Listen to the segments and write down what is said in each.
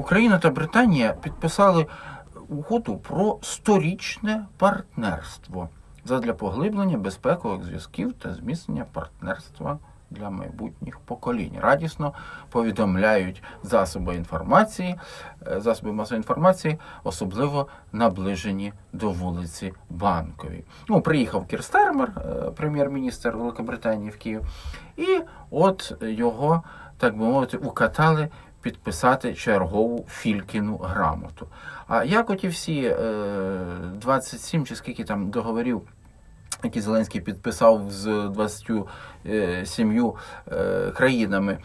Україна та Британія підписали угоду про сторічне партнерство задля поглиблення безпекових зв'язків та зміцнення партнерства для майбутніх поколінь. Радісно повідомляють засоби інформації, е, засоби масової інформації, особливо наближені до вулиці Банковій. Ну, приїхав Кір Стармер, е, прем'єр-міністр Великобританії в Київ, і от його, так би мовити, укатали підписати чергову Фількіну грамоту. А як оті всі е, 27 чи скільки там договорів, які Зеленський підписав з 27 е, країнами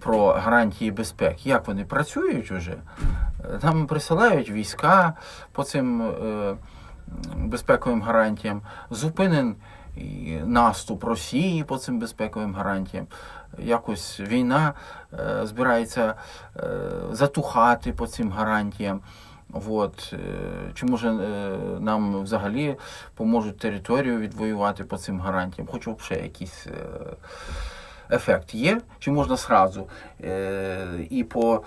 про гарантії безпеки, як вони працюють уже? Е, Там присилають війська по цим е, безпековим гарантіям, зупинен наступ Росії по цим безпековим гарантіям. Якось війна е, збирається е, затухати по цим гарантіям. От. е, Чи може е, нам взагалі поможуть територію відвоювати по цим гарантіям? Хочу взагалі якийсь е, ефект є, чи можна сразу і по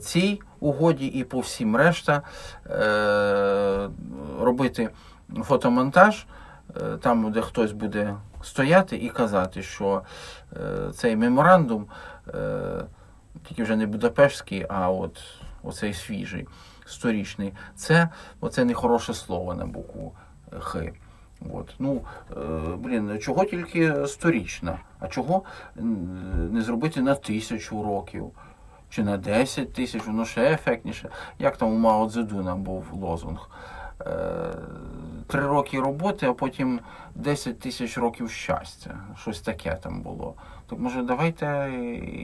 цій угоді, і по всім решта робити фотомонтаж, там, де хтось буде стояти і казати, що е, цей меморандум, е, тільки вже не Будапештський, а от оцей свіжий, сторічний, це оце нехороше слово на букву Х. От. Ну, е, блін, чого тільки сторічна, а чого не зробити на тисячу років чи на 10 тисяч, воно ще ефектніше. Як там у Мао Цзедуна був лозунг? Е, Три роки роботи, а потім 10 тисяч років щастя. Щось таке там було. Так може давайте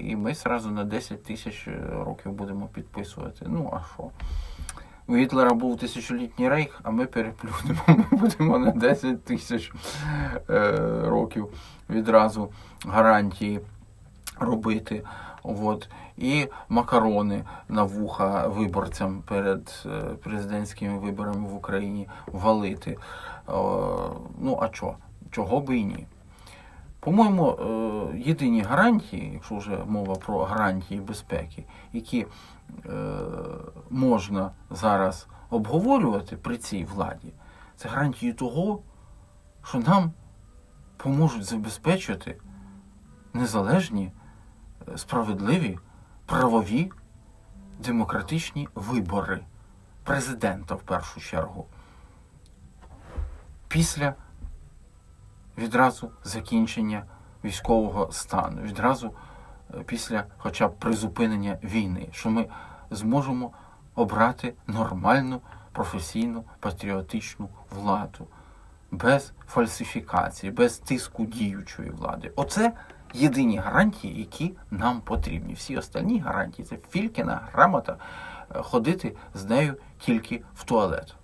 і ми зразу на 10 тисяч років будемо підписувати. Ну, а що? У Гітлера був тисячолітній рейх, а ми переплюнемо. Ми будемо на 10 тисяч е, років відразу гарантії робити. От. І макарони на вуха виборцям перед е, президентськими виборами в Україні валити. Ну, а чо? Чого би і ні? По-моєму, е, єдині гарантії, якщо вже мова про гарантії безпеки, які е, можна зараз обговорювати при цій владі, це гарантії того, що нам поможуть забезпечити незалежні, е, справедливі, правові, демократичні вибори президента в першу чергу. Після відразу закінчення військового стану, відразу е, після хоча б призупинення війни, що ми зможемо обрати нормальну, професійну, патріотичну владу без фальсифікації, без тиску діючої влади. Оце єдині гарантії, які нам потрібні. Всі остальні гарантії це Фількіна грамота, е, ходити з нею тільки в туалет.